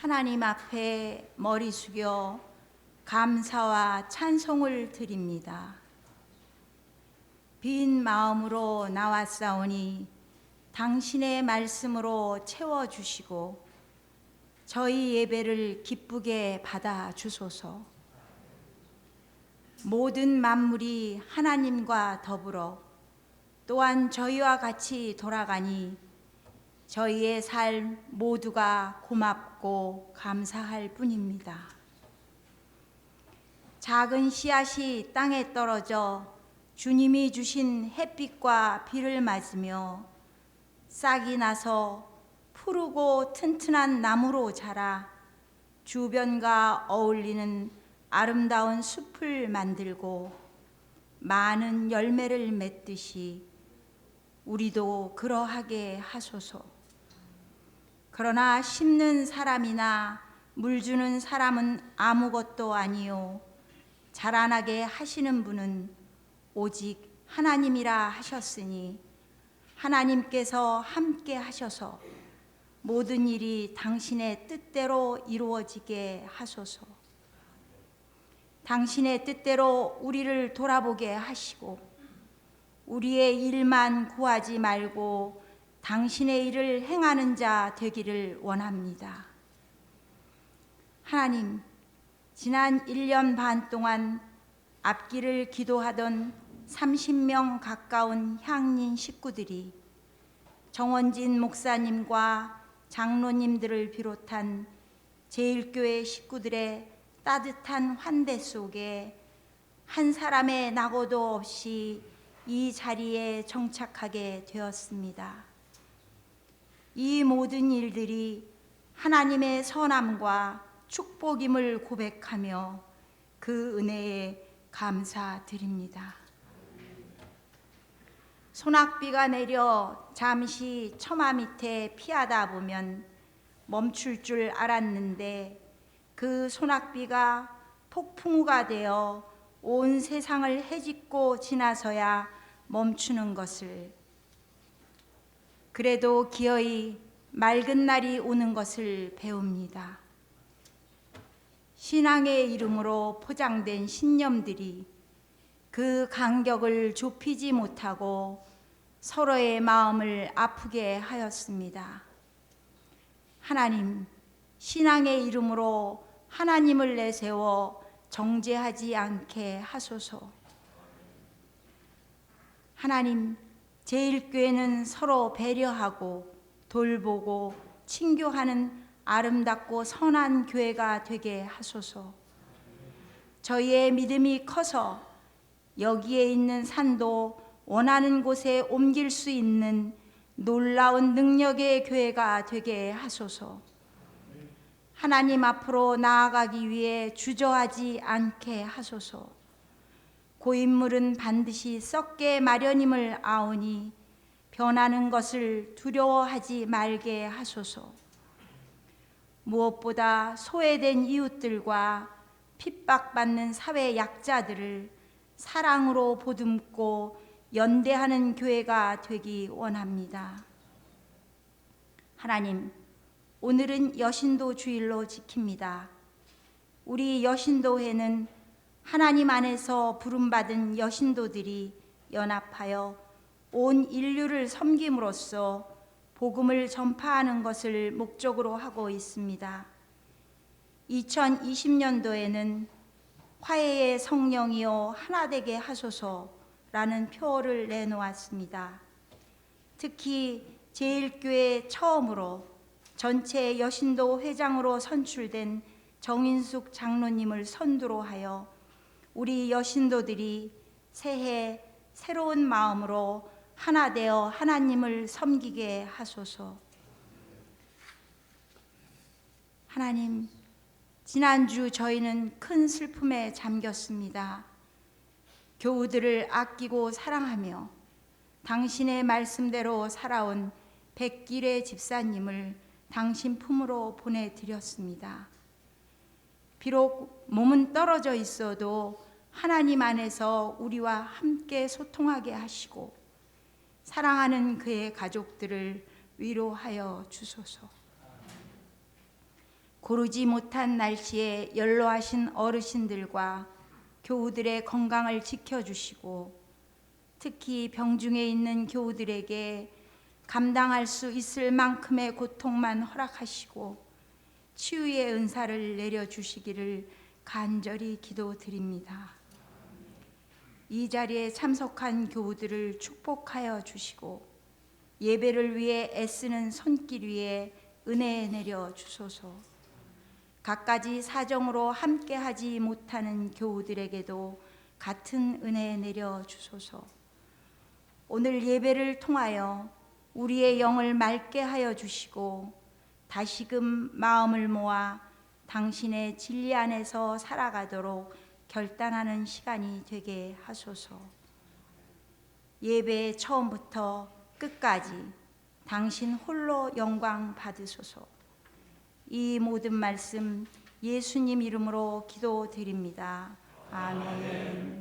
하나님 앞에 머리 숙여 감사와 찬송을 드립니다. 빈 마음으로 나왔사오니 당신의 말씀으로 채워주시고 저희 예배를 기쁘게 받아 주소서. 모든 만물이 하나님과 더불어 또한 저희와 같이 돌아가니 저희의 삶 모두가 고맙고 감사할 뿐입니다. 작은 씨앗이 땅에 떨어져 주님이 주신 햇빛과 비를 맞으며 싹이 나서 푸르고 튼튼한 나무로 자라 주변과 어울리는 아름다운 숲을 만들고 많은 열매를 맺듯이 우리도 그러하게 하소서. 그러나 심는 사람이나 물 주는 사람은 아무것도 아니요 자라나게 하시는 분은 오직 하나님이라 하셨으니 하나님께서 함께 하셔서 모든 일이 당신의 뜻대로 이루어지게 하소서. 당신의 뜻대로 우리를 돌아보게 하시고 우리의 일만 구하지 말고 당신의 일을 행하는 자 되기를 원합니다. 하나님, 지난 1년 반 동안 앞길을 기도하던 30명 가까운 향린 식구들이 정원진 목사님과 장로님들을 비롯한 제일교회 식구들의 따뜻한 환대 속에 한 사람의 낙오도 없이 이 자리에 정착하게 되었습니다. 이 모든 일들이 하나님의 선함과 축복임을 고백하며 그 은혜에 감사드립니다. 소낙비가 내려 잠시 처마 밑에 피하다 보면 멈출 줄 알았는데 그 소낙비가 폭풍우가 되어 온 세상을 헤집고 지나서야 멈추는 것을 그래도 기어이 맑은 날이 오는 것을 배웁니다. 신앙의 이름으로 포장된 신념들이 그 간격을 좁히지 못하고 서로의 마음을 아프게 하였습니다. 하나님, 신앙의 이름으로 하나님을 내세워 정죄하지 않게 하소서. 하나님, 제일교회는 서로 배려하고 돌보고 친교하는 아름답고 선한 교회가 되게 하소서. 저희의 믿음이 커서 여기에 있는 산도 원하는 곳에 옮길 수 있는 놀라운 능력의 교회가 되게 하소서. 하나님 앞으로 나아가기 위해 주저하지 않게 하소서. 고인물은 반드시 썩게 마련임을 아오니 변하는 것을 두려워하지 말게 하소서. 무엇보다 소외된 이웃들과 핍박받는 사회 약자들을 사랑으로 보듬고 연대하는 교회가 되기 원합니다. 하나님, 오늘은 여신도 주일로 지킵니다. 우리 여신도회는 하나님 안에서 부름받은 여신도들이 연합하여 온 인류를 섬김으로써 복음을 전파하는 것을 목적으로 하고 있습니다. 2020년도에는 화해의 성령이여 하나 되게 하소서라는 표어를 내놓았습니다. 특히 제일교회 처음으로 전체 여신도 회장으로 선출된 정인숙 장로님을 선두로 하여 우리 여신도들이 새해 새로운 마음으로 하나 되어 하나님을 섬기게 하소서. 하나님, 지난주 저희는 큰 슬픔에 잠겼습니다. 교우들을 아끼고 사랑하며 당신의 말씀대로 살아온 백길의 집사님을 당신 품으로 보내드렸습니다. 비록 몸은 떨어져 있어도 하나님 안에서 우리와 함께 소통하게 하시고 사랑하는 그의 가족들을 위로하여 주소서. 고르지 못한 날씨에 연로하신 어르신들과 교우들의 건강을 지켜주시고 특히 병중에 있는 교우들에게 감당할 수 있을 만큼의 고통만 허락하시고 치유의 은사를 내려주시기를 간절히 기도드립니다. 이 자리에 참석한 교우들을 축복하여 주시고 예배를 위해 애쓰는 손길 위에 은혜 내려 주소서. 갖가지 사정으로 함께하지 못하는 교우들에게도 같은 은혜 내려 주소서. 오늘 예배를 통하여 우리의 영을 맑게 하여 주시고 다시금 마음을 모아 당신의 진리 안에서 살아가도록 결단하는 시간이 되게 하소서. 예배 처음부터 끝까지 당신 홀로 영광 받으소서. 이 모든 말씀 예수님 이름으로 기도드립니다. 아멘.